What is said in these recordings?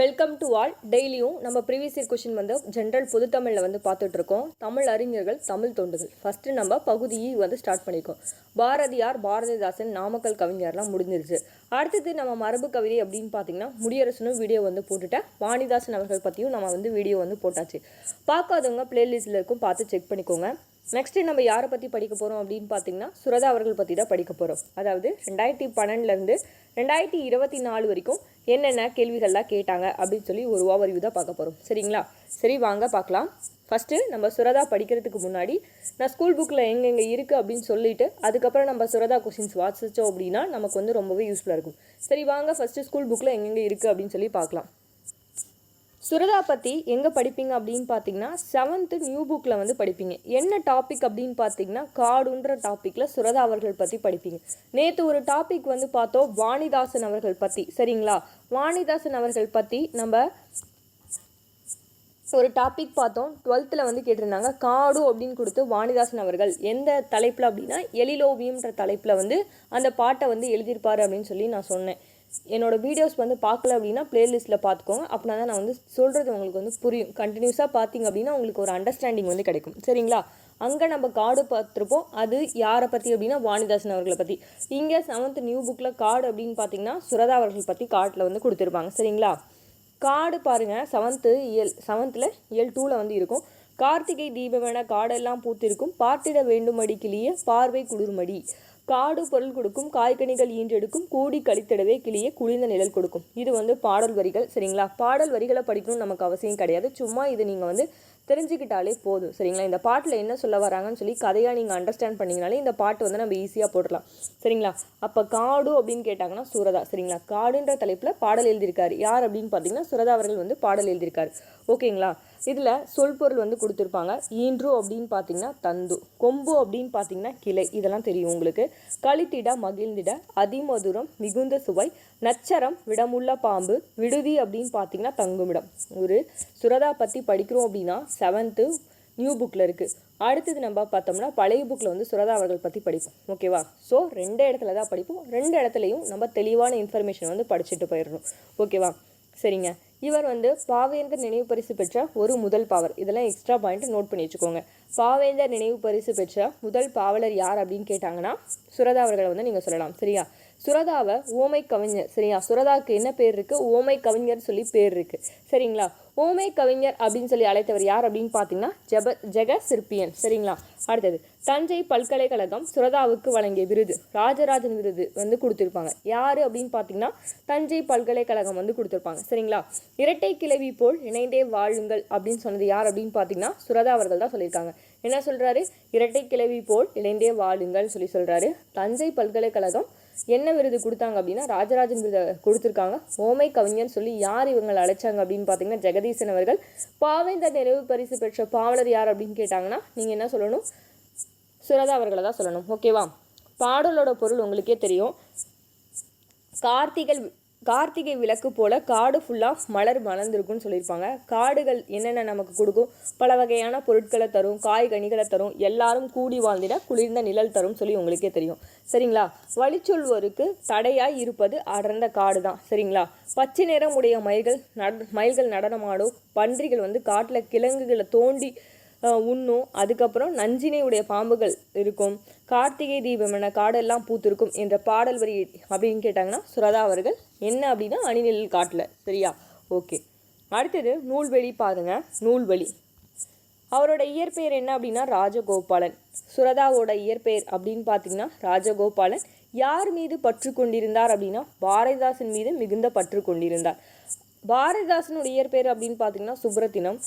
Welcome to all டெய்லியும் நம்ம previous year question வந்து ஜென்ரல் பொதுத்தமிழில் வந்து பார்த்துட்டு இருக்கோம் தமிழ் அறிஞர்கள் தமிழ் தொண்டுகள். ஃபஸ்ட்டு நம்ம பகுதி e வந்து ஸ்டார்ட் பண்ணியிருக்கோம் பாரதியார் பாரதிதாசன் நாமக்கல் கவிஞர்லாம் முடிஞ்சிருச்சு. அடுத்தது நம்ம மரபு கவிதை அப்படின்னு பார்த்தீங்கன்னா முடியரசனும் வீடியோ வந்து போட்டுட்டேன். வாணிதாசன் அவர்கள் பற்றியும் நம்ம வந்து வீடியோ வந்து போட்டாச்சு. பார்க்காதவங்க பிளேலிஸ்ட்டில் இருக்கும் பார்த்து செக் பண்ணிக்கோங்க. நெக்ஸ்ட்டு நம்ம யாரை பற்றி படிக்க போகிறோம் அப்படின்னு பார்த்தீங்கன்னா சுரதா அவர்கள் பற்றி தான் படிக்க போகிறோம் அதாவது ரெண்டாயிரத்தி பன்னெண்டுலேருந்து ரெண்டாயிரத்தி இருபத்தி நாலு வரைக்கும் என்னென்ன கேள்விகள்லாம் கேட்டாங்க அப்படின்னு சொல்லி ஒரு ஓவர்வியூ தான் பார்க்க போகிறோம் சரிங்களா? சரி வாங்க பார்க்கலாம். ஃபஸ்ட்டு நம்ம சுரதா படிக்கிறதுக்கு முன்னாடி நான் ஸ்கூல் புக்கில் எங்கெங்கே இருக்குது அப்படின்னு சொல்லிட்டு அதுக்கப்புறம் நம்ம சுரதா கொஷின்ஸ் வாசித்தோம் அப்படின்னா நமக்கு வந்து ரொம்பவே யூஸ்ஃபுல்லாக இருக்கும். சரி வாங்க ஃபஸ்ட்டு ஸ்கூல் புக்கில் எங்கெங்கே இருக்குது அப்படின்னு சொல்லி பார்க்கலாம். சுரதா பற்றி எங்கே படிப்பீங்க அப்படின்னு பார்த்தீங்கன்னா செவன்த்து நியூ புக்கில் வந்து படிப்பீங்க. என்ன டாபிக் அப்படின்னு பார்த்தீங்கன்னா காடுன்ற டாப்பிக்கில் சுரதா அவர்கள் பற்றி படிப்பீங்க. நேற்று ஒரு டாபிக் வந்து பார்த்தோம் வாணிதாசன் அவர்கள் பற்றி சரிங்களா? வாணிதாசன் அவர்கள் பற்றி நம்ம ஒரு டாபிக் பார்த்தோம். டுவெல்த்தில் வந்து கேட்டிருந்தாங்க காடு அப்படின்னு கொடுத்து வாணிதாசன் அவர்கள் எந்த தலைப்பில் அப்படின்னா எழிலோவியம்ன்ற தலைப்பில் வந்து அந்த பாட்டை வந்து எழுதியிருப்பார் அப்படின்னு சொல்லி நான் சொன்னேன். என்னோட வீடியோஸ் வந்து பார்க்கல அப்படின்னா பிளேலிஸ்ட்டில் பார்த்துக்கோங்க. அப்படின்னா தான் நான் வந்து சொல்கிறது உங்களுக்கு வந்து புரியும். கண்டினியூஸாக பார்த்தீங்க அப்படின்னா உங்களுக்கு ஒரு அண்டர்ஸ்டாண்டிங் வந்து கிடைக்கும். சரிங்களா? அங்கே நம்ம காடு பார்த்துருப்போம். அது யாரை பற்றி அப்படின்னா வாணிதாசன் அவர்களை பற்றி இங்கே செவன்த் நியூ புக்கில் காடு அப்படின்னு பார்த்தீங்கன்னா சுரதா அவர்கள் பற்றி காட்டில் வந்து கொடுத்துருப்பாங்க. சரிங்களா? காடு பாருங்கள் செவன்த்து இயல் செவன்த்தில் இயல் டூவில் வந்து இருக்கும். கார்த்திகை தீபமென காடெல்லாம் பூத்திருக்கும். பார்த்திட வேண்டுமடி கிளிய பார்வை குளிர்மடி. காடு பொருள் கொடுக்கும் காய்கனிகள் ஈன்றெடுக்கும் கூடி கழித்திடவே கிளியே குளிர்ந்த நிழல் கொடுக்கும். இது வந்து பாடல் வரிகள் சரிங்களா? பாடல் வரிகளை படிக்கணும்னு நமக்கு அவசியம் கிடையாது. சும்மா இது நீங்கள் வந்து தெரிஞ்சுக்கிட்டாலே போதும் சரிங்களா? இந்த பாட்டில் என்ன சொல்ல வராங்கன்னு சொல்லி கதையாக நீங்கள் அண்டர்ஸ்டாண்ட் பண்ணிங்கனாலே இந்த பாட்டு வந்து நம்ம ஈஸியாக போடலாம் சரிங்களா? அப்போ காடு அப்படின்னு கேட்டாங்கன்னா சுரதா சரிங்களா? காடுன்ற தலைப்பில் பாடல் எழுதியிருக்காரு. யார் அப்படின்னு பார்த்தீங்கன்னா சுரதா அவர்கள் வந்து பாடல் எழுதியிருக்காரு. ஓகேங்களா? இதில் சொல்பொருள் வந்து கொடுத்துருப்பாங்க. ஈன்று அப்படின்னு பார்த்தீங்கன்னா தந்து கொம்பு அப்படின்னு பார்த்தீங்கன்னா கிளை இதெல்லாம் தெரியும் உங்களுக்கு. கழித்திட மகிழ்ந்திட அதிமதுரம் மிகுந்த சுவை நச்சரம் விடமுள்ள பாம்பு விடுதி அப்படின்னு பார்த்தீங்கன்னா தங்குமிடம். ஒரு சுரதா பற்றி படிக்கிறோம் அப்படின்னா செவன்த்து நியூ புக்கில் இருக்குது அடுத்தது நம்ம பார்த்தோம்னா பழைய புக்கில் வந்து சுரதா அவர்கள் பற்றி படிப்போம். ஓகேவா ஸோ ரெண்டு இடத்துல தான் படிப்போம். ரெண்டு இடத்துலையும் நம்ம தெளிவான இன்ஃபர்மேஷன் வந்து படிச்சுட்டு போயிடணும். ஓகேவா சரிங்க. இவர் வந்து பாவேந்தர் நினைவு பரிசு பெற்ற ஒரு முதல் பாவர். இதெல்லாம் எக்ஸ்ட்ரா பாயிண்ட் நோட் பண்ணி வச்சுக்கோங்க. பாவேந்தர் நினைவு பரிசு பெற்ற முதல் பாவலர் யார் அப்படின்னு கேட்டாங்கன்னா சுரதா அவர்களை வந்து நீங்கள் சொல்லலாம். சரியா? சுரதாவை ஓமை கவிஞர் சரியா சுரதாவுக்கு என்ன பேர் இருக்குது ஓமை கவிஞர் சொல்லி பேர் இருக்குது சரிங்களா? ஓமை கவிஞர் அப்படின்னு சொல்லி அழைத்தவர் யார் அப்படின்னு பார்த்தீங்கன்னா ஜப ஜெக சிற்பியன் சரிங்களா? அடுத்தது தஞ்சை பல்கலைக்கழகம் சுரதாவுக்கு வழங்கிய விருது ராஜராஜன் விருது வந்து கொடுத்துருப்பாங்க. யார் அப்படின்னு பார்த்தீங்கன்னா தஞ்சை பல்கலைக்கழகம் வந்து கொடுத்துருப்பாங்க. சரிங்களா? இரட்டை கிளவி போல் இணைந்தே வாழுங்கள் அப்படின்னு சொன்னது யார் அப்படின்னு பார்த்தீங்கன்னா சுரதா அவர்கள் தான் சொல்லியிருக்காங்க. என்ன சொல்கிறாரு இரட்டை கிளவி போல் இணைந்தே வாழுங்கள் சொல்லி சொல்கிறாரு தஞ்சை பல்கலைக்கழகம் என்ன விருது கொடுத்தாங்க அப்படின்னா ராஜராஜன் விருதை கொடுத்துருக்காங்க. ஓமை கவிஞர் சொல்லி யார் இவங்களை அழைச்சாங்க அப்படின்னு பார்த்தீங்கன்னா ஜெகதீசன் அவர்கள். பாவேந்தர் நிறைவு பரிசு பெற்ற பாவலர் யார் அப்படின்னு கேட்டாங்கன்னா நீங்கள் என்ன சொல்லணும்? சுரதா அவர்களை தான் சொல்லணும். ஓகேவா பாடலோட பொருள் உங்களுக்கே தெரியும். கார்த்திகை கார்த்திகை விளக்கு போல் காடு ஃபுல்லாக மலர் மலர்ந்துருக்குன்னு சொல்லியிருப்பாங்க. காடுகள் என்னென்ன நமக்கு கொடுக்கும்? பல வகையான பொருட்களை தரும் காய்கனிகளை தரும் எல்லாரும் கூடி வாழ்ந்திட குளிர்ந்த நிழல் தரும் சொல்லி உங்களுக்கே தெரியும். சரிங்களா? வழிச்சொல்வோருக்கு தடையாய் இருப்பது அடர்ந்த காடு தான் சரிங்களா? பச்சை நிறம் உடைய மயில்கள் நட மயில்கள் நடனமாடும். பன்றிகள் வந்து காட்டில் கிழங்குகளை தோண்டி உண்ணும். அதுக்கப்புறம் நஞ்சினையுடைய பாம்புகள் இருக்கும். கார்த்திகை தீபம் என காடெல்லாம் பூத்திருக்கும் என்ற பாடல் வரி அப்படின்னு கேட்டாங்கன்னா சுரதா அவர்கள் என்ன அப்படின்னா அணிநிழல் காட்டில். சரியா? ஓகே. அடுத்தது நூல்வெளி பாருங்க. நூல்வெளி. அவரோட இயற்பெயர் என்ன அப்படின்னா ராஜகோபாலன். சுரதாவோட இயற்பெயர் அப்படின்னு பார்த்தீங்கன்னா ராஜகோபாலன். யார் மீது பற்று கொண்டிருந்தார் அப்படின்னா பாரதிதாசன் மீது மிகுந்த பற்று கொண்டிருந்தார். பாரதிதாசனுடைய இயற்பெயர் அப்படின்னு பார்த்தீங்கன்னா சுப்ரத்தினம்.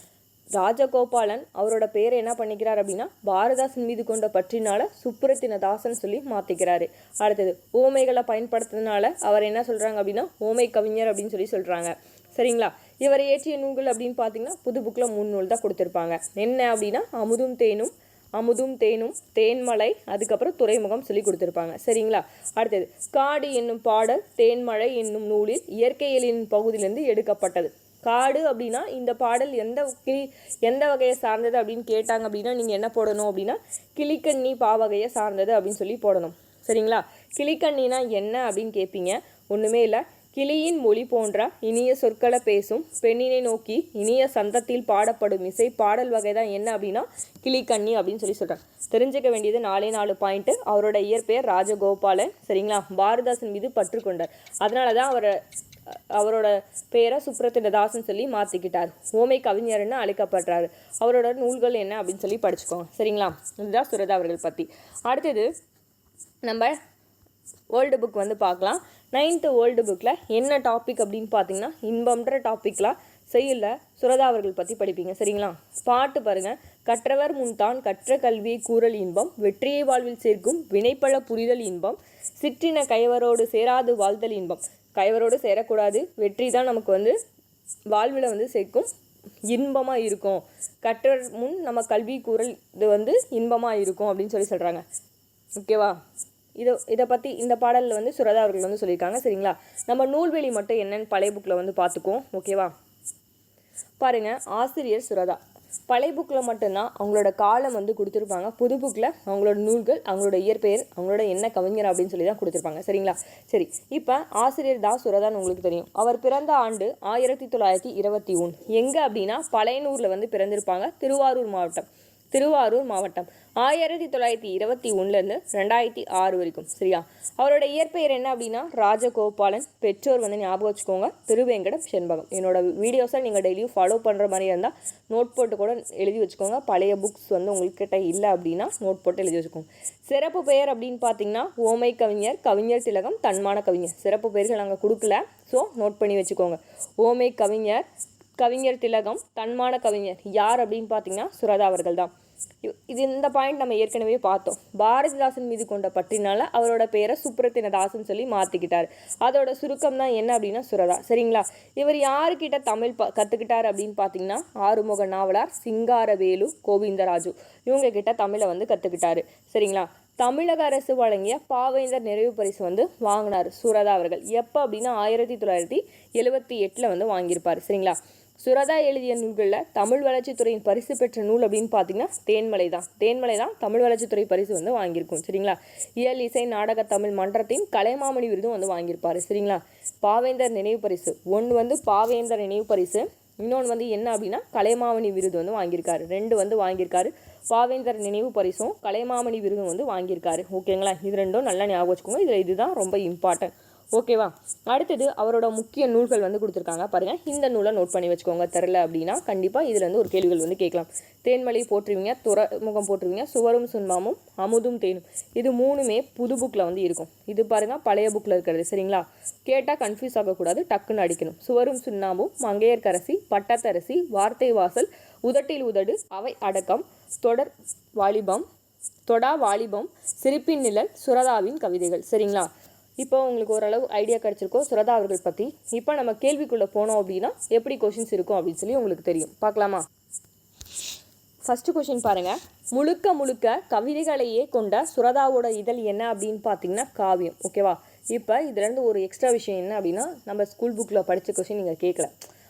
ராஜகோபாலன் அவரோட பேரை என்ன பண்ணிக்கிறார் அப்படின்னா பாரதாசன் மீது கொண்ட பற்றினால சுப்புரத்தின தாசன் சொல்லி மாற்றிக்கிறாரு அடுத்தது ஓமைகளை பயன்படுத்துறதுனால அவர் என்ன சொல்கிறாங்க அப்படின்னா ஓமை கவிஞர் அப்படின்னு சொல்லி சொல்கிறாங்க சரிங்களா? இவர் இயற்றிய நூல்கள் அப்படின்னு பார்த்தீங்கன்னா புது புக்கில் மூணு நூல் தான் கொடுத்துருப்பாங்க. என்ன அப்படின்னா அமுதும் தேனும் அமுதும் தேனும் தேன்மலை அதுக்கப்புறம் துறைமுகம் சொல்லி கொடுத்துருப்பாங்க. சரிங்களா? அடுத்தது காடு என்னும் பாடல் தேன்மழை என்னும் நூலில் இயற்கையலின் பகுதியிலிருந்து எடுக்கப்பட்டது. காடு அப்படின்னா இந்த பாடல் எந்த கிளி எந்த வகையை சார்ந்தது அப்படின்னு கேட்டாங்க அப்படின்னா நீங்கள் என்ன போடணும் அப்படின்னா கிளிக்கண்ணி பாவகையை சார்ந்தது அப்படின்னு சொல்லி போடணும். சரிங்களா? கிளிக்கண்ணினா என்ன அப்படின்னு கேட்பீங்க ஒன்றுமே இல்லை. கிளியின் மொழி போன்ற இனிய சொற்களை பேசும் பெண்ணினை நோக்கி இனிய சந்தத்தில் பாடப்படும் இசை பாடல் வகை தான் என்ன அப்படின்னா கிளிக்கண்ணி அப்படின்னு சொல்லி சொல்கிறாங்க தெரிஞ்சுக்க வேண்டியது நாலே நாலு பாயிண்ட்டு அவரோட இயற்பெயர் ராஜகோபாலன். சரிங்களா? பாரதாசன் மீது பற்று கொண்டார். அதனால தான் அவரை அவரோட பேரை சுப்ரத்தினதாசன் சொல்லி மாற்றிக்கிட்டார் ஓமை கவிஞர்னு அழைக்கப்படுறாரு. அவரோட நூல்கள் என்ன அப்படின்னு சொல்லி படிச்சுக்கோங்க. சரிங்களா? இதுதான் சுரதா அவர்கள் பற்றி அடுத்தது நம்ம ஓல்டு புக் வந்து பார்க்கலாம். நைன்த்து ஓல்டு புக்கில் என்ன டாபிக் அப்படின்னு பார்த்தீங்கன்னா இன்பம்ன்ற டாப்பிக்கில் செய்யல சுரதா அவர்கள் பற்றி படிப்பீங்க. சரிங்களா? பாட்டு பாருங்கள் கற்றவர் முன்தான் கற்ற கல்வியை கூறல் இன்பம் வெற்றியை வாழ்வில் சேர்க்கும் வினைப்பழ புரிதல் இன்பம் சிற்றின கைவரோடு சேராது வாழ்தல் இன்பம். கைவரோடு சேரக்கூடாது. வெற்றி தான் நமக்கு வந்து வாழ்வில் வந்து சேர்க்கும். இன்பமாக இருக்கும். கற்ற முன் நம்ம கல்வி கூறல் இது வந்து இன்பமாக இருக்கும் அப்படின்னு சொல்லி சொல்கிறாங்க ஓகேவா இதை இதை பற்றி இந்த பாடலில் வந்து சுரதா அவர்கள் வந்து சொல்லியிருக்காங்க. சரிங்களா? நம்ம நூல்வெளி மட்டும் என்னென்னு பழைய புக்கில் வந்து பார்த்துக்குவோம். ஓகேவா பாருங்கள் ஆசிரியர் சுரதா. பழைய புக்கில் மட்டும்தான் அவங்களோட காலம் வந்து கொடுத்துருப்பாங்க. புது புக்கில் அவங்களோட நூல்கள் அவங்களோட இயற்பெயர் அவங்களோட என்ன கவிஞர் அப்படின்னு சொல்லி தான் கொடுத்துருப்பாங்க. சரிங்களா? சரி இப்போ ஆசிரியர் தா சுரதான் உங்களுக்கு தெரியும். அவர் பிறந்த ஆண்டு ஆயிரத்தி தொள்ளாயிரத்தி இருபத்தி ஒன்று எங்கே அப்படின்னா பழையனூரில் வந்து பிறந்திருப்பாங்க. திருவாரூர் மாவட்டம். திருவாரூர் மாவட்டம். ஆயிரத்தி தொள்ளாயிரத்தி இருபத்தி ஒன்றுலேருந்து ரெண்டாயிரத்தி ஆறு வரைக்கும். சரியா? அவரோட இயற்பெயர் என்ன அப்படின்னா ராஜகோபாலன். பெற்றோர் வந்து ஞாபகம் வச்சுக்கோங்க திருவேங்கடம் செண்பகம். என்னோட வீடியோஸை நீங்கள் டெய்லியும் ஃபாலோ பண்ணுற மாதிரி இருந்தால் நோட் போட்டு கூட எழுதி வச்சுக்கோங்க. பழைய புக்ஸ் வந்து உங்கள்கிட்ட இல்லை அப்படின்னா நோட் போட்டு எழுதி வச்சுக்கோங்க. சிறப்பு பெயர் அப்படின்னு பார்த்தீங்கன்னா ஓமை கவிஞர் கவிஞர் திலகம் தன்மான கவிஞர். சிறப்பு பெயர்கள் நாங்கள் கொடுக்கல. ஸோ நோட் பண்ணி வச்சுக்கோங்க. ஓமை கவிஞர் கவிஞர் திலகம் தன்மான கவிஞர். யார் அப்படின்னு பார்த்தீங்கன்னா சுரதா அவர்கள் தான். இது இந்த பாயிண்ட் நம்ம ஏற்கனவே பார்த்தோம். பாரதிதாசன் மீது கொண்ட பற்றினால அவரோட பேரை சுப்ரத்தினதாசன் சொல்லி மாற்றிக்கிட்டார் அதோட சுருக்கம் தான் என்ன அப்படின்னா சுரதா. சரிங்களா? இவர் யாருக்கிட்ட தமிழ் ப கற்றுக்கிட்டார் அப்படின்னு பார்த்தீங்கன்னா ஆறுமுக நாவலார் சிங்காரவேலு கோவிந்தராஜு. இவங்க கிட்ட தமிழை வந்து கற்றுக்கிட்டாரு சரிங்களா? தமிழக அரசு வழங்கிய பாவேந்தர் நிறைவு பரிசு வந்து வாங்கினார் சுரதா அவர்கள். எப்போ அப்படின்னா ஆயிரத்தி தொள்ளாயிரத்தி எழுபத்தி எட்டில் வந்து வாங்கியிருப்பார். சரிங்களா? சுரதா எழுதிய நூல்களில் தமிழ் வளர்ச்சித்துறையின் பரிசு பெற்ற நூல் அப்படின்னு பார்த்தீங்கன்னா தேன்மலை தான். தேன்மலை தான் தமிழ் வளர்ச்சித்துறை பரிசு வந்து வாங்கியிருக்கும் சரிங்களா? இயல் இசை நாடக தமிழ் மன்றத்தின் கலைமாமணி விருதும் வந்து வாங்கியிருப்பாரு சரிங்களா? பாவேந்தர் நினைவு பரிசு. ஒன்று வந்து பாவேந்தர் நினைவு பரிசு இன்னொன்று வந்து என்ன அப்படின்னா கலைமாமணி விருது வந்து வாங்கியிருக்காரு. ரெண்டு வந்து வாங்கியிருக்காரு. பாவேந்தர் நினைவு பரிசும் கலைமாமணி விருதும் வந்து வாங்கியிருக்காரு. ஓகேங்களா? இது ரெண்டும் நல்லா ஞாபகம் வச்சுக்கோங்க. இதில் இதுதான் ரொம்ப இம்பார்ட்டன்ட் ஓகேவா அடுத்தது அவரோட முக்கிய நூல்கள் வந்து கொடுத்துருக்காங்க. பாருங்கள் இந்த நூலை நோட் பண்ணி வச்சுக்கோங்க. தெரில அப்படின்னா கண்டிப்பாக இதில் வந்து ஒரு கேள்விகள் வந்து கேட்கலாம். தேன்மலை போட்டுருவீங்க துறைமுகம் போட்டுருவீங்க சுவரும் சுண்மாமும் அமுதும் தேனும். இது மூணுமே புது புக்கில் வந்து இருக்கும். இது பாருங்கள் பழைய புக்கில் இருக்கிறது. சரிங்களா? கேட்டால் கன்ஃபியூஸ் ஆகக்கூடாது. டக்குன்னு அடிக்கணும். சுவரும் சுண்ணாமும் மங்கையர்க்கரசி பட்டத்தரசி வார்த்தை வாசல் உதட்டில் உதடு அவை அடக்கம் தொடர் வாலிபம் தொடா வாலிபம் சிரிப்பின் நிழல் சுரதாவின் கவிதைகள். சரிங்களா? இப்போ உங்களுக்கு ஓரளவு ஐடியா கிடச்சிருக்கோம் சுரதா அவர்கள் பற்றி இப்போ நம்ம கேள்விக்குள்ளே போனோம் அப்படின்னா எப்படி கொஷின்ஸ் இருக்கும் அப்படின்னு சொல்லி உங்களுக்கு தெரியும். பார்க்கலாமா? ஃபஸ்ட்டு கொஷின் பாருங்கள் முழுக்க முழுக்க கவிதைகளையே கொண்ட சுரதாவோட இதழ் என்ன அப்படின்னு பார்த்தீங்கன்னா காவியம். ஓகேவா இப்போ இதுலேருந்து ஒரு எக்ஸ்ட்ரா விஷயம் என்ன அப்படின்னா நம்ம ஸ்கூல் புக்கில் படித்த கொஷின் நீங்கள் கேட்கல.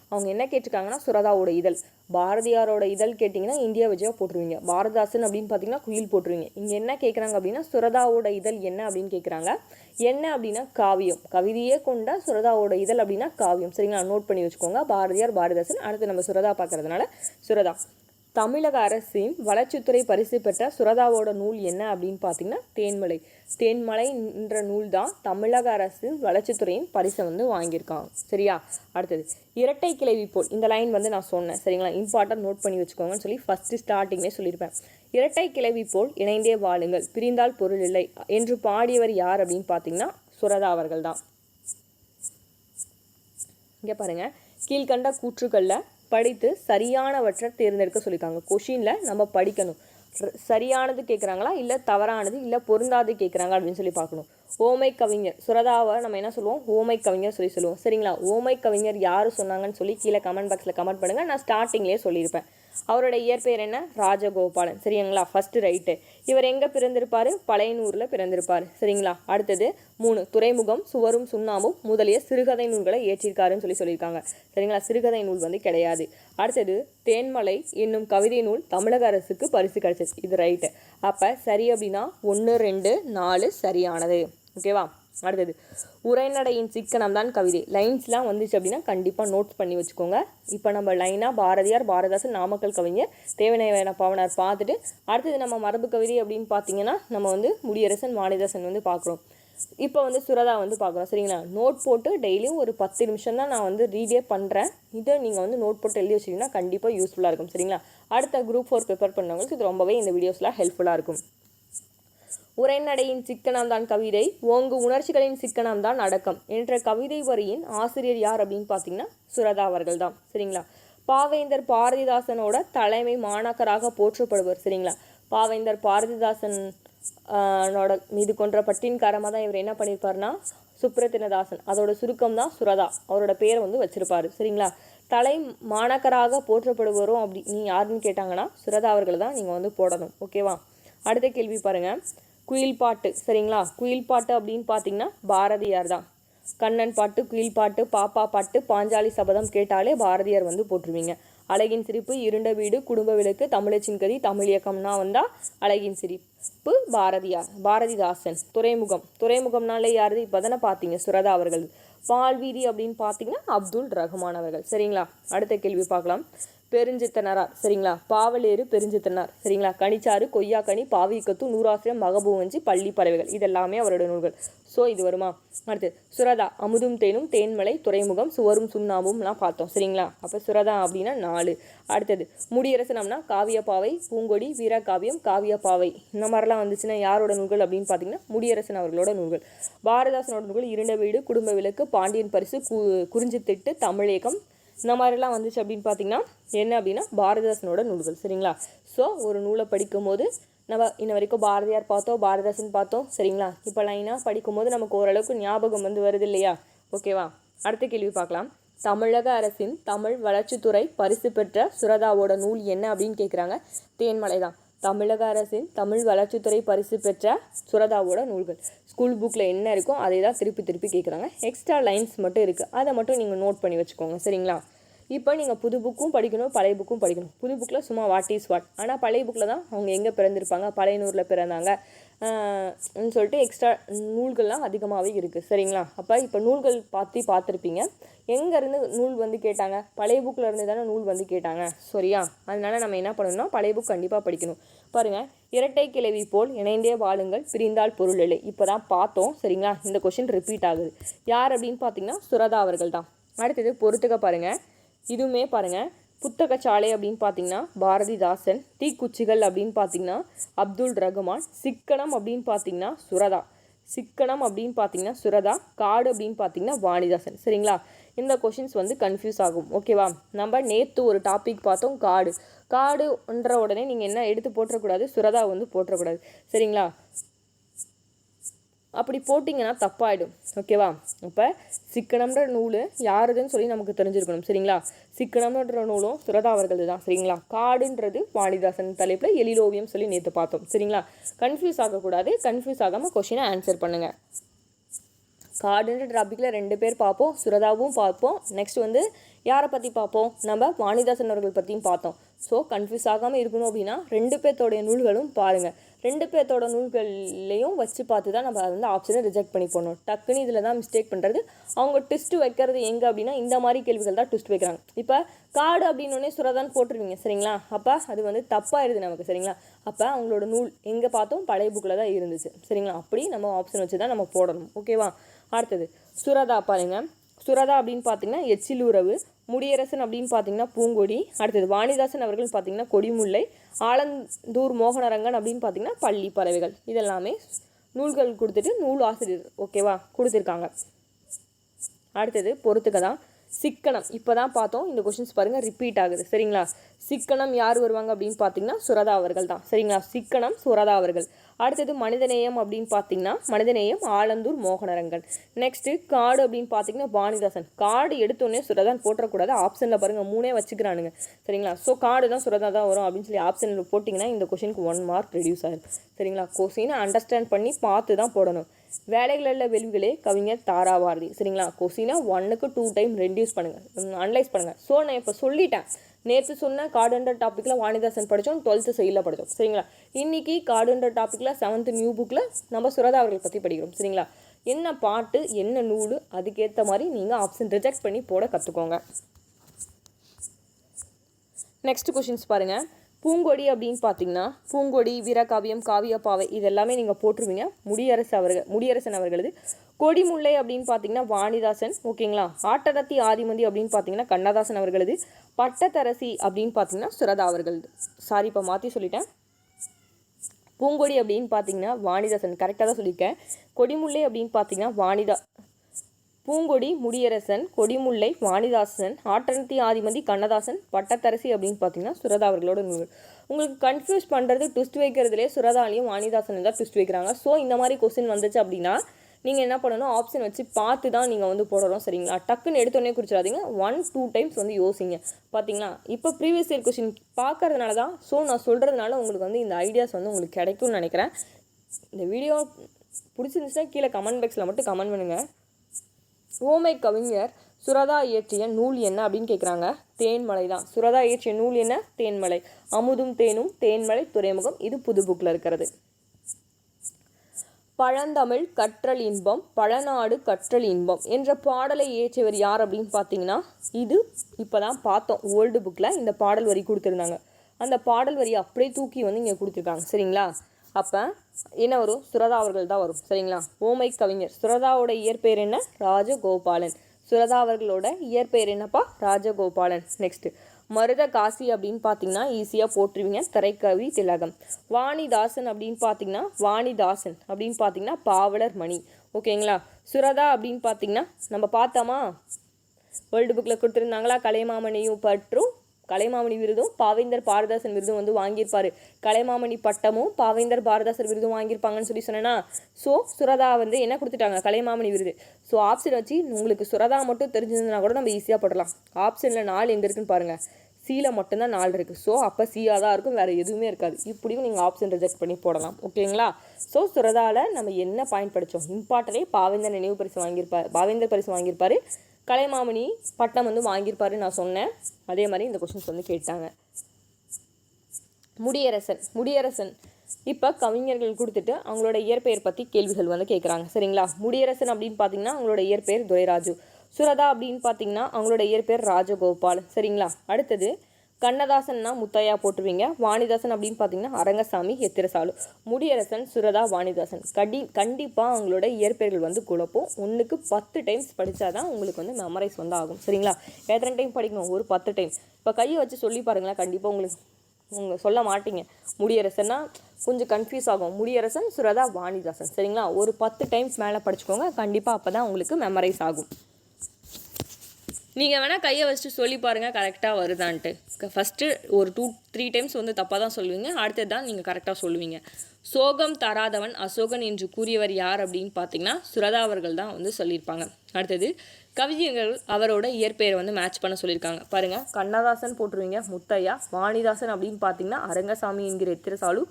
அவங்க என்ன கேட்டிருக்காங்கன்னா சுரதாவோட இதழ். பாரதியாரோட இதழ் கேட்டிங்கன்னா இந்தியா விஜயா போட்டுருவீங்க. பாரதாசன் அப்படின்னு பார்த்தீங்கன்னா குயில் போட்டுருவீங்க. இங்கே என்ன கேட்குறாங்க அப்படின்னா சுரதாவோட இதழ் என்ன அப்படின்னு கேட்குறாங்க என்ன அப்படின்னா காவியம். கவிதையே கொண்ட சுரதாவோட இதழ் அப்படின்னா காவியம். சரிங்களா? நோட் பண்ணி வச்சுக்கோங்க. பாரதியார் பாரதிதாசன். அடுத்து நம்ம சுரதா பார்க்கறதுனால சுரதா. தமிழக அரசின் வளர்ச்சித்துறை பரிசு பெற்ற சுரதாவோட நூல் என்ன அப்படின்னு பார்த்தீங்கன்னா தேன்மலை. தேன்மலை என்ற நூல் தான் தமிழக அரசின் வளர்ச்சித்துறையின் பரிசை வந்து வாங்கியிருக்காங்க. சரியா? அடுத்தது இரட்டை கிளைவி போல். இந்த லைன் வந்து நான் சொன்னேன். சரிங்களா? இம்பார்ட்டன்ட் நோட் பண்ணி வச்சுக்கோங்கன்னு சொல்லி ஃபஸ்ட்டு ஸ்டார்டிங்லேயே சொல்லியிருப்பேன். இரட்டை கிளவி போல் இணைந்தே வாழுங்கள். பிரிந்தால் பொருள் இல்லை. என்று பாடியவர் யார் அப்படின்னு பார்த்தீங்கன்னா சுரதா அவர்கள் தான். இங்கே பாருங்கள் கீழ்கண்ட கூற்றுக்களில் படித்து சரியானவற்றை தேர்ந்தெடுக்க சொல்லியிருக்காங்க. கொஷினில் நம்ம படிக்கணும். சரியானது கேட்குறாங்களா இல்லை தவறானது? இல்லை பொருந்தாது கேட்குறாங்க அப்படின்னு சொல்லி பார்க்கணும். ஓமை கவிஞர் சுரதாவை நம்ம என்ன சொல்லுவோம்? ஓமை கவிஞர் சொல்லி சொல்லுவோம். சரிங்களா? ஓமை கவிஞர் யார் சொன்னாங்கன்னு சொல்லி கீழே கமெண்ட் பாக்ஸில் கமெண்ட் பண்ணுங்கள் நான் ஸ்டார்டிங்லேயே சொல்லியிருப்பேன். அவரோட இயற்பெயர் என்ன? ராஜகோபாலன். சரிங்களா? ஃபர்ஸ்ட் ரைட்டு இவர் எங்கே பிறந்திருப்பார்? பழையனூரில் பிறந்திருப்பார். சரிங்களா? அடுத்தது மூணு துறைமுகம் சுவரும் சுண்ணாமும் முதலிய சிறுகதை நூல்களை ஏற்றிருக்காருன்னு சொல்லி சொல்லியிருக்காங்க. சரிங்களா? சிறுகதை நூல் வந்து கிடையாது. அடுத்தது தேன்மலை என்னும் கவிதை நூல் தமிழக அரசுக்கு பரிசு கிடைச்சது. இது ரைட்டு அப்போ சரி அப்படின்னா ஒன்று ரெண்டு நாலு சரியானது. ஓகேவா அடுத்தது உரைநடையின் சிக்கனம் தான் கவிதை. லைன்ஸ்லாம் வந்துச்சு அப்படின்னா கண்டிப்பாக நோட்ஸ் பண்ணி வச்சுக்கோங்க. இப்போ நம்ம லைனாக பாரதியார் பாரதாசன் நாமக்கல் கவிஞர் தேவநாயன பாவனார் பார்த்துட்டு அடுத்தது நம்ம மரபு கவிதை அப்படின்னு பார்த்தீங்கன்னா நம்ம வந்து முடியரசன் வாணிதாசன் வந்து பார்க்குறோம். இப்போ வந்து சுரதா வந்து பார்க்குறோம். சரிங்களா? நோட் போட்டு டெய்லியும் ஒரு பத்து நிமிஷம் தான் நான் வந்து ரீடே பண்ணுறேன் இதை நீங்கள் வந்து நோட் போட்டு எழுதி வச்சிங்கன்னா கண்டிப்பாக யூஸ்ஃபுல்லாக இருக்கும். சரிங்களா? அடுத்த குரூப் ஃபோர் ப்ரிப்பேர் பண்ணவங்களுக்கு இது ரொம்பவே இந்த வீடியோஸ்லாம் ஹெல்ப்ஃபுல்லாக இருக்கும். உரைநடையின் சிக்கனம் தான் கவிதை ஓங்கு உணர்ச்சிகளின் சிக்கனம் தான் அடக்கம் என்ற கவிதை வரியின் ஆசிரியர் யார் அப்படின்னு பார்த்தீங்கன்னா சுரதா அவர்கள் தான் சரிங்களா? பாவேந்தர் பாரதிதாசனோட தலைமை மாணாக்கராக போற்றப்படுவர். சரிங்களா? பாவேந்தர் பாரதிதாசன் ஆஹ் மீது கொன்ற பட்டின் காரமாக தான் இவர் என்ன பண்ணியிருப்பாருன்னா சுப்ரத்தினதாசன் அதோட சுருக்கம் தான் சுரதா. அவரோட பேரை வந்து வச்சுருப்பாரு. சரிங்களா? தலை மாணாக்கராக போற்றப்படுவரும் அப்படி நீ யாருன்னு கேட்டாங்கன்னா சுரதா அவர்கள் தான் நீங்கள் வந்து போடணும். ஓகேவா? அடுத்த கேள்வி பாருங்கள் குயில் பாட்டு சரிங்களா? குயில் பாட்டு அப்படின்னு பார்த்தீங்கன்னா பாரதியார் தான். கண்ணன் பாட்டு குயில் பாட்டு பாப்பா பாட்டு பாஞ்சாலி சபதம் கேட்டாலே பாரதியார் வந்து போட்டுருவீங்க அழகின் சிரிப்பு இருண்ட வீடு குடும்ப விளக்கு தமிழச்சின் கதி தமிழ் இயக்கம்னா வந்தால் அழகின் சிரிப்பு பாரதியார் பாரதிதாசன். துறைமுகம். துறைமுகம்னாலே யாரு இப்போ தானே பார்த்தீங்க சுரதா அவர்கள். பால்வீதி அப்படின்னு பார்த்தீங்கன்னா அப்துல் ரஹ்மான் அவர்கள். சரிங்களா? அடுத்த கேள்வி பார்க்கலாம். பெருஞ்சித்தனரார் சரிங்களா? பாவலேறு பெருஞ்சித்தனார். சரிங்களா? கனிச்சாறு கொய்யாக்கனி பாவிக்கத்து நூறாசிரம் மகபூவஞ்சி பள்ளி பறவைகள். இதெல்லாமே அவரோட நூல்கள். ஸோ இது வருமா? அடுத்து சுரதா அமுதும் தேனும் தேன்மலை துறைமுகம் சுவரும் சுண்ணாம்பும்லாம் பார்த்தோம். சரிங்களா? அப்போ சுரதா அப்படின்னா நாலு. அடுத்தது முடியரசனம்னா காவியப்பாவை பூங்கொடி வீரகாவியம் காவியப்பாவை. இந்த மாதிரிலாம் வந்துச்சுன்னா யாரோட நூல்கள் அப்படின்னு பார்த்தீங்கன்னா முடியரசன் அவர்களோட நூல்கள். பாரதாசனோட நூல்கள் இருண்ட வீடு குடும்ப விளக்கு பாண்டியன் பரிசு கு குறிஞ்சித்திட்டு தமிழேகம் இந்த மாதிரிலாம் வந்துச்சு அப்படின்னு பார்த்தீங்கன்னா என்ன அப்படின்னா பாரதிதாசனோட நூல்கள் சரிங்களா? ஸோ ஒரு நூலை படிக்கும்போது நம்ம இன்ன வரைக்கும் பாரதியார் பார்த்தோம் பாரதிதாசன் பார்த்தோம் சரிங்களா? இப்போ லைனாக படிக்கும்போது நமக்கு ஓரளவுக்கு ஞாபகம் வந்து வருது இல்லையா? ஓகேவா அடுத்த கேள்வி பார்க்கலாம். தமிழக அரசின் தமிழ் வளர்ச்சித்துறை பரிசு பெற்ற சுரதாவோட நூல் என்ன அப்படின்னு கேட்குறாங்க தேன்மலை தான் தமிழக அரசின் தமிழ் வளர்ச்சித்துறை பரிசு பெற்ற சுரதாவோட நூல்கள். ஸ்கூல் புக்கில் என்ன இருக்கோ அதை தான் திருப்பி திருப்பி கேட்குறாங்க எக்ஸ்ட்ரா லைன்ஸ் மட்டும் இருக்குது அதை மட்டும் நீங்கள் நோட் பண்ணி வச்சுக்கோங்க. சரிங்களா? இப்போ நீங்கள் புது புக்கும் படிக்கணும் பழைய புக்கும் படிக்கணும். புது புக்கில் சும்மா வாட் இஸ் வாட் ஆனால் பழைய புக்கில் தான் அவங்க எங்கே பிறந்திருப்பாங்க? பழையனூரில் பிறந்தாங்க. சொல்லிட்டு எக்ஸ்ட்ரா நூல்கள்லாம் அதிகமாகவே இருக்குது சரிங்களா? அப்போ இப்போ நூல்கள் பார்த்து பார்த்துருப்பீங்க எங்கேருந்து நூல் வந்து கேட்டாங்க? பழைய புக்கில் இருந்து தானே நூல் வந்து கேட்டாங்க. சரியா? அதனால நம்ம என்ன பண்ணணும்னா பழைய புக் கண்டிப்பாக படிக்கணும். பாருங்கள் இரட்டை கிளவி போல் இணைந்தே வாழுங்கள் பிரிந்தால் பொருள் இல்லை இப்போ தான் பார்த்தோம். சரிங்களா? இந்த கொஷின் ரிப்பீட் ஆகுது. யார் அப்படின்னு பார்த்தீங்கன்னா சுரதா அவர்கள் தான். அடுத்தது பொறுத்துக்க பாருங்கள் இதுவுமே பாருங்கள் புத்தக சாலை அப்படின்னு பார்த்தீங்கன்னா பாரதிதாசன் தீக்குச்சிகள் அப்படின்னு பார்த்தீங்கன்னா அப்துல் ரகுமான் சிக்கனம் அப்படின்னு பார்த்தீங்கன்னா சுரதா. சிக்கனம் அப்படின்னு பார்த்தீங்கன்னா சுரதா காடு அப்படின்னு பார்த்தீங்கன்னா வாணிதாசன். சரிங்களா? இந்த கொஷின்ஸ் வந்து கன்ஃபியூஸ் ஆகும். ஓகேவா நம்ம நேற்று ஒரு டாபிக் பார்த்தோம் காடு. காடுன்ற உடனே நீங்கள் என்ன எடுத்து போட்டுறக்கூடாது சுரதா வந்து போட்டுறக்கூடாது. சரிங்களா? அப்படி போட்டிங்கன்னா தப்பாயிடும். ஓகேவா? இப்போ சிக்கனம்ன்ற நூல் யாருதுன்னு சொல்லி நமக்கு தெரிஞ்சிருக்கணும். சரிங்களா? சிக்கனம்ன்ற நூலும் சுரதா அவர்களது தான் சரிங்களா? காடுன்றது வாணிதாசன் தலைப்பில் எழிலோவியம் சொல்லி நேற்று பார்த்தோம். சரிங்களா? கன்ஃபியூஸ் ஆகக்கூடாது. கன்ஃபியூஸ் ஆகாமல் கொஷினை ஆன்சர் பண்ணுங்கள் காடுன்ற டாப்பிக்கில் ரெண்டு பேர் பார்ப்போம். சுரதாவும் பார்ப்போம். நெக்ஸ்ட் வந்து யாரை பற்றி பார்ப்போம்? நம்ம வாணிதாசன் அவர்கள் பற்றியும் பார்த்தோம். ஸோ கன்ஃபியூஸ் ஆகாமல் இருக்கணும் அப்படின்னா ரெண்டு பேர்த்தோடைய நூல்களும் பாருங்கள் ரெண்டு பேர்த்தோட நூல்கள்லையும் வச்சு பார்த்து தான் நம்ம வந்து ஆப்ஷனை ரிஜெக்ட் பண்ணி போடணும் டக்குன்னு இதில் தான் மிஸ்டேக் பண்ணுறது அவங்க ட்விஸ்ட் வைக்கிறது எங்கே அப்படின்னா இந்த மாதிரி கேள்விகள் தான் ட்விஸ்ட் வைக்கிறாங்க. இப்போ காடு அப்படின்னோடனே சுரதான் போட்டுருவீங்க சரிங்களா? அப்போ அது வந்து தப்பாயிருது நமக்கு சரிங்களா? அப்போ அவங்களோட நூல் எங்கே பார்த்தோம்? பழைய புக்கில் தான் இருந்துச்சு சரிங்களா? அப்படி நம்ம ஆப்ஷன் வச்சு தான் நம்ம போடணும் ஓகேவா அடுத்தது சுரதா பாருங்க. சுரதா அப்படின்னு பார்த்தீங்கன்னா எச்சிலுறவு முடியரசன் அப்படின்னு பார்த்தீங்கன்னா பூங்கொடி. அடுத்தது வாணிதாசன் அவர்கள் பார்த்தீங்கன்னா கொடிமுல்லை. ஆலந்தூர் மோகனரங்கன் அப்படின்னு பார்த்தீங்கன்னா பள்ளி பறவைகள். இதெல்லாமே நூல்கள் கொடுத்துட்டு நூல் ஆசிரியர் ஓகேவா கொடுத்துருக்காங்க. அடுத்தது பொறுத்துக்க தான். சிக்கனம். இப்போ தான் பார்த்தோம். இந்த கொஷின்ஸ் பாருங்கள் ரிப்பீட் ஆகுது. சரிங்களா? சிக்கனம் யார் வருவாங்க அப்படின்னு பார்த்தீங்கன்னா சுரதா அவர்கள் தான். சரிங்களா? சிக்கனம் சுரதா அவர்கள். அடுத்தது மனிதநேயம் அப்படின்னு பார்த்தீங்கன்னா மனிதநேயம் ஆலந்தூர் மோகனரங்கன். நெக்ஸ்ட்டு காடு அப்படின்னு பார்த்தீங்கன்னா வாணிதாசன். காடு எடுத்தோடனே சுரதான் போட்டக்கூடாது ஆப்ஷனில் பாருங்கள் மூணே வச்சுக்கிறானுங்க. சரிங்களா? ஸோ காடு தான் சுரதா தான் வரும் அப்படின்னு சொல்லி ஆப்ஷனில் போட்டிங்கன்னா இந்த கொஷினுக்கு ஒன் மார்க் ரெடியூஸ் ஆகும் சரிங்களா? கொஷினை அண்டர்ஸ்டாண்ட் பண்ணி பார்த்து தான் போடணும். வேலைகளில் வெளிவுகளே கவிஞர் தாராபாரதி சரிங்களா? கொஸ்டினை ஒன்னுக்கு டூ டைம் ரெடியூஸ் பண்ணுங்கள் அனலைஸ் பண்ணுங்கள் ஸோ நான் இப்போ சொல்லிட்டேன். நேற்று சொன்ன கார்டுன்ற டாப்பிக்கில் வாணிதாசன் படித்தோம் டுவெல்த்து செயலில் படித்தோம் சரிங்களா? இன்றைக்கி காடுன்ற டாப்பிக்கில் செவன்த்து நியூ புக்கில் நம்ம சுரதா அவர்கள் பற்றி படிக்கிறோம். சரிங்களா? என்ன பாட்டு என்ன நூல் அதுக்கேற்ற மாதிரி நீங்கள் ஆப்ஷன் ரிஜெக்ட் பண்ணி போட கற்றுக்கோங்க நெக்ஸ்ட் கொஷின்ஸ் பாருங்கள் பூங்கொடி அப்படின்னு பார்த்தீங்கன்னா பூங்கொடி வீரகாவியம் காவியப்பாவை இது எல்லாமே நீங்கள் போட்டுருவீங்க. முடியரசு அவர்கள் முடியரசன் அவர்களது கொடிமுல்லை அப்படின்னு பார்த்தீங்கன்னா வாணிதாசன் ஓகேங்களா? ஆட்டரத்தி ஆதிமந்தி அப்படின்னு பார்த்தீங்கன்னா கண்ணதாசன் அவர்களது பட்டத்தரசி அப்படின்னு பார்த்தீங்கன்னா சுரதா அவர்களது. சாரி இப்போ மாற்றி சொல்லிட்டேன். பூங்கொடி அப்படின்னு பார்த்தீங்கன்னா வாணிதாசன் கரெக்டாக தான் சொல்லியிருக்கேன். கொடிமுல்லை அப்படின்னு பார்த்தீங்கன்னா வாணிதா பூங்கொடி முடியரசன் கொடிமுல்லை வாணிதாசன் ஆட்டரத்தி ஆதிமதி கண்ணதாசன் பட்டத்தரசி அப்படின்னு பார்த்தீங்கன்னா சுரதா அவர்களோட நூல் உங்களுக்கு கன்ஃபியூஸ் பண்ணுறது ட்விஸ்ட் வைக்கிறதுலே சுரதாலையும் வாணிதாசன் தான் ட்விஸ்ட் வைக்கிறாங்க. ஸோ இந்த மாதிரி கொஸ்டின் வந்துச்சு அப்படின்னா நீங்கள் என்ன பண்ணணும்? ஆப்ஷன் வச்சு பார்த்து தான் நீங்கள் வந்து போடணும் சரிங்களா? டக்குன்னு எடுத்தோடனே குறிச்சிடாதீங்க. ஒன் டூ டைம்ஸ் வந்து யோசிங்க. பார்த்தீங்களா இப்போ ப்ரீவியஸ் இயர் கொஷின் பார்க்கறதுனால தான் ஸோ நான் சொல்கிறதுனால உங்களுக்கு வந்து இந்த ஐடியாஸ் வந்து உங்களுக்கு கிடைக்கும்னு நினைக்கிறேன். இந்த வீடியோ பிடிச்சிருந்துச்சுன்னா கீழே கமெண்ட் பாக்ஸில் மட்டும் கமெண்ட் பண்ணுங்கள் ஓமை கவிஞர் சுரதா இயற்றிய நூல் என்ன அப்படின்னு கேட்குறாங்க தேன்மலை தான். சுரதா இயற்றிய நூல் என்ன? தேன்மலை. அமுதும் தேனும் தேன்மலை துறைமுகம். இது புது புக்கில் இருக்கிறது. பழந்தமிழ் கற்றல் இன்பம் பழநாடு கற்றல் இன்பம் என்ற பாடலை இயற்றியவர் யார் அப்படின்னு பார்த்தீங்கன்னா இது இப்போ தான் பார்த்தோம் ஓல்டு புக்கில் இந்த பாடல் வரி கொடுத்துருந்தாங்க. அந்த பாடல் வரி அப்படியே தூக்கி வந்து இங்கே கொடுத்துருக்காங்க. சரிங்களா? அப்போ என்ன வரும்? சுரதா அவர்கள் தான் வரும். சரிங்களா? ஓமை கவிஞர். சுரதாவோட இயற்பெயர் என்ன? ராஜகோபாலன். சுரதா அவர்களோட இயற்பெயர் என்னப்பா? ராஜகோபாலன். நெக்ஸ்ட்டு மருத காசி அப்படின்னு பார்த்தீங்கன்னா ஈஸியாக போட்டுருவீங்க. திரைக்கவி திலகம். வாணிதாசன் அப்படின்னு பார்த்தீங்கன்னா வாணிதாசன். அப்படின்னு பார்த்தீங்கன்னா பாவலர் மணி. ஓகேங்களா சுரதா அப்படின்னு பார்த்தீங்கன்னா நம்ம பார்த்தோமா? வேர்ல்டு புக்கில் கொடுத்துருந்தாங்களா? கலைமாமணியும் பற்றும் கலைமாமணி விருதும் பாவேந்தர் பாரதாசன் விருதும் வந்து வாங்கியிருப்பார். கலைமாமணி பட்டமும் பாவேந்தர் பாரதாசன் விருதும் வாங்கியிருப்பாங்கன்னு சொல்லி சொன்னேன்னா ஸோ சுரதா வந்து என்ன கொடுத்துட்டாங்க? கலைமாமணி விருது. ஸோ ஆப்ஷன் வச்சு உங்களுக்கு சுரதா மட்டும் தெரிஞ்சிருந்ததுனா கூட நம்ம ஈஸியாக போடலாம் ஆப்ஷனில் நாலு எங்கே இருக்குன்னு பாருங்கள் சியில் மட்டும்தான் நாலு இருக்குது ஸோ அப்போ சியாக தான் இருக்கும். வேறு எதுவுமே இருக்காது. இப்படியும் நீங்கள் ஆப்ஷன் ரிஜெக்ட் பண்ணி போடலாம். ஓகேங்களா? ஸோ சுரதாவில் நம்ம என்ன பாயிண்ட் படித்தோம் இம்பார்ட்டனே பாவேந்தர் நினைவு பரிசு வாங்கியிருப்பார். பாவேந்தர் பரிசு வாங்கியிருப்பார். கலைமாமணி பட்டம் வந்து வாங்கியிருப்பாருன்னு நான் சொன்னேன். அதே மாதிரி இந்த கொஷின்ஸ் வந்து கேட்டாங்க. முடியரசன் முடியரசன். இப்போ கவிஞர்கள் கொடுத்துட்டு அவங்களோட இயற்பெயர் பற்றி கேள்விகள் வந்து கேட்குறாங்க சரிங்களா? முடியரசன் அப்படின்னு பார்த்தீங்கன்னா அவங்களோட இயற்பெயர் துரைராஜு. சுரதா அப்படின்னு பார்த்தீங்கன்னா அவங்களோட இயற்பெயர் ராஜகோபால். சரிங்களா? அடுத்தது கண்ணதாசன்னா முத்தையா போட்டுருவீங்க. வாணிதாசன் அப்படின்னு பார்த்தீங்கன்னா அரங்கசாமி எத்திரசாலு. முடியரசன் சுரதா வாணிதாசன். கடி கண்டிப்பாக அவங்களோட இயற்பெயர்கள் வந்து குழப்பம். ஒன்றுக்கு பத்து டைம்ஸ் படித்தா தான் உங்களுக்கு வந்து மெமரைஸ் வந்து ஆகும். சரிங்களா? எத்தனை டைம் படிக்கணும்? ஒரு பத்து டைம் இப்போ கையை வச்சு சொல்லி பாருங்களேன். கண்டிப்பாக உங்களுக்கு உங்கள் சொல்ல மாட்டீங்க. முடியரசன்னா கொஞ்சம் கன்ஃபியூஸ் ஆகும். முடியரசன் சுரதா வாணிதாசன். சரிங்களா? ஒரு பத்து டைம்ஸ் மேலே படிச்சுக்கோங்க. கண்டிப்பாக அப்போ தான் உங்களுக்கு மெமரைஸ் ஆகும். நீங்கள் வேணால் கையை வச்சுட்டு சொல்லி பாருங்கள் கரெக்டாக வருதான்ட்டு. ஃபஸ்ட்டு ஒரு டூ த்ரீ டைம்ஸ் வந்து தப்பாக தான் சொல்லுவீங்க. அடுத்தது தான் நீங்கள் கரெக்டாக சொல்லுவீங்க. சோகம் தராதவன் அசோகன் என்று கூறியவர் யார் அப்படின்னு பார்த்தீங்கன்னா சுரதா அவர்கள் தான் வந்து சொல்லியிருப்பாங்க. அடுத்தது கவிஞர்கள் அவரோட இயற்பெயரை வந்து மேட்ச் பண்ண சொல்லியிருக்காங்க. பாருங்கள் கண்ணதாசன் போட்டுருவீங்க முத்தையா வாணிதாசன் அப்படின்னு பார்த்தீங்கன்னா அரங்கசாமி என்கிற எத்திரசாலு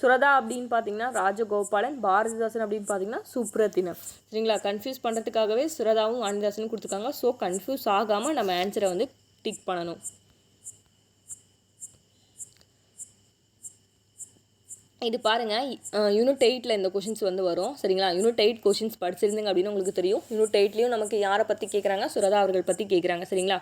சுரதா அப்படின்னு பார்த்தீங்கன்னா ராஜகோபாலன் பாரதிதாசன் அப்படின்னு பார்த்தீங்கன்னா சுப்ரத்தினம் சரிங்களா? கன்ஃபியூஸ் பண்ணுறதுக்காகவே சுரதாவும் வாணிதாசனும் கொடுத்துருக்காங்க. ஸோ கன்ஃபியூஸ் ஆகாமல் நம்ம ஆன்சரை வந்து டிக் பண்ணணும். இது பாருங்கள் யூனிட் எயிட்டில் இந்த கொஷின்ஸ் வந்து வரும். சரிங்களா? யூனிட் எயிட் கொஷின்ஸ் படிச்சிருந்தீங்க அப்படின்னு உங்களுக்கு தெரியும். யூனிட் எயிட்லேயும் நமக்கு யாரை பற்றி கேட்குறாங்க சுரதா அவர்கள் பற்றி கேட்குறாங்க சரிங்களா?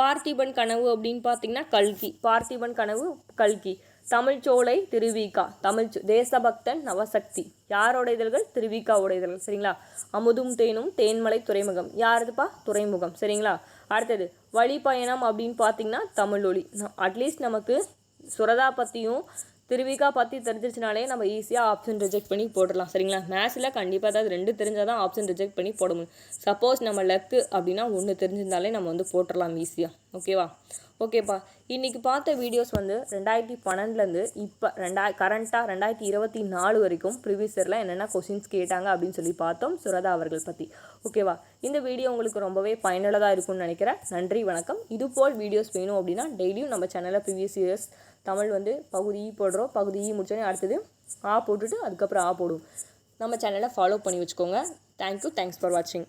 பார்த்திபன் கனவு அப்படின்னு பார்த்தீங்கன்னா கல்கி. பார்த்திபன் கனவு கல்கி. தமிழ்ச்சோலை திருவிகா. தமிழ் தேசபக்தன் நவசக்தி. யாரோட இதழ்கள்? திருவிகாவோட இதழ்கள். சரிங்களா? அமுதும் தேனும் தேன்மலை துறைமுகம். யாருதுப்பா? துறைமுகம். சரிங்களா? அடுத்தது வழிப்பயணம் அப்படின்னு பார்த்தீங்கன்னா தமிழ் ஒளி அட்லீஸ்ட் நமக்கு சுரதா பற்றியும் திருவிகா பற்றி தெரிஞ்சிருச்சுனாலே நம்ம ஈஸியாக ஆப்ஷன் ரிஜெக்ட் பண்ணி போட்டுடலாம் சரிங்களா? மேத்ஸில் கண்டிப்பாக அதாவது ரெண்டு தெரிஞ்சால் தான் ஆப்ஷன் ரிஜெக்ட் பண்ணி போட முடியும். சப்போஸ் நம்ம லக்கு அப்படின்னா ஒன்று தெரிஞ்சிருந்தாலே நம்ம வந்து போட்டுடலாம் ஈஸியாக ஓகேவா ஓகேப்பா இன்றைக்கி பார்த்த வீடியோஸ் வந்து ரெண்டாயிரத்தி பன்னெண்டுலேருந்து இப்போ ரெண்டாய் கரண்ட்டாக ரெண்டாயிரத்தி இருபத்தி நாலு வரைக்கும் ப்ரிவியஸ் இயரில் என்னென்ன கொஷின்ஸ் கேட்டாங்க அப்படின்னு சொல்லி பார்த்தோம் சுரதா அவர்கள் பற்றி ஓகேவா இந்த வீடியோ உங்களுக்கு ரொம்பவே பயனுள்ளதாக இருக்கும்னு நினைக்கிறேன். நன்றி வணக்கம். இதுபோல் வீடியோஸ் வேணும் அப்படின்னா டெய்லியும் நம்ம சேனலில் ப்ரீவியஸ் இயர்ஸ் தமிழ் வந்து பகுதி ஈ போடுறோம். பகுதி ஈ முடிச்சோடனே அடுத்தது ஆ போட்டுட்டு அதுக்கப்புறம் ஆ போடுவோம். நம்ம சேனலை ஃபாலோ பண்ணி வச்சுக்கோங்க. தேங்க்யூ தேங்க்ஸ் ஃபார் வாட்சிங்